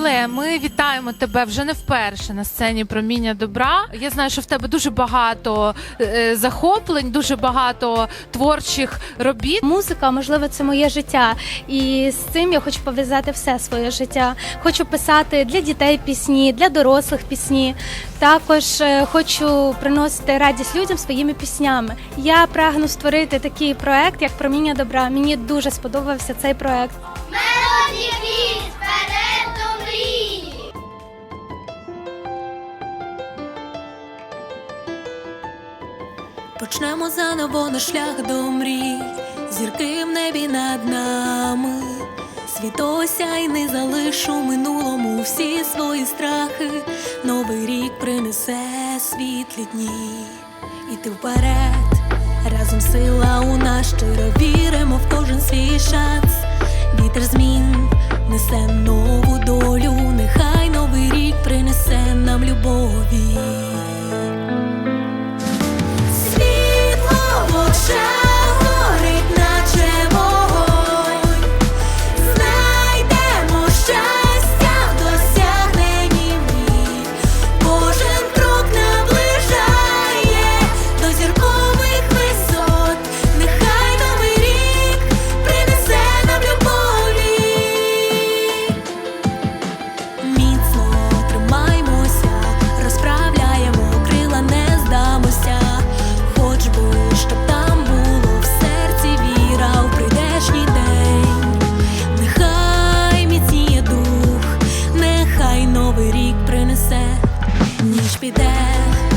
Єлея, ми вітаємо тебе вже не вперше на сцені проміння добра. Я знаю, що в тебе дуже багато е, захоплень, дуже багато творчих робіт. Музика, можливо, це моє життя, і з цим я хочу пов'язати все своє життя. Хочу писати для дітей пісні, для дорослих пісні. Також е, хочу приносити радість людям своїми піснями. Я прагну створити такий проект, як Проміння добра. Мені дуже сподобався цей проект. Мелодії Почнемо заново наш шлях до мрій, зірки в небі над нами, світ осяй не залишу минулому всі свої страхи. Новий рік принесе світлі дні. Іти вперед, разом сила у нас щиро віримо в кожен свій шанс. Вітер змін несе нову долю, нехай новий рік принесе нам любові. é.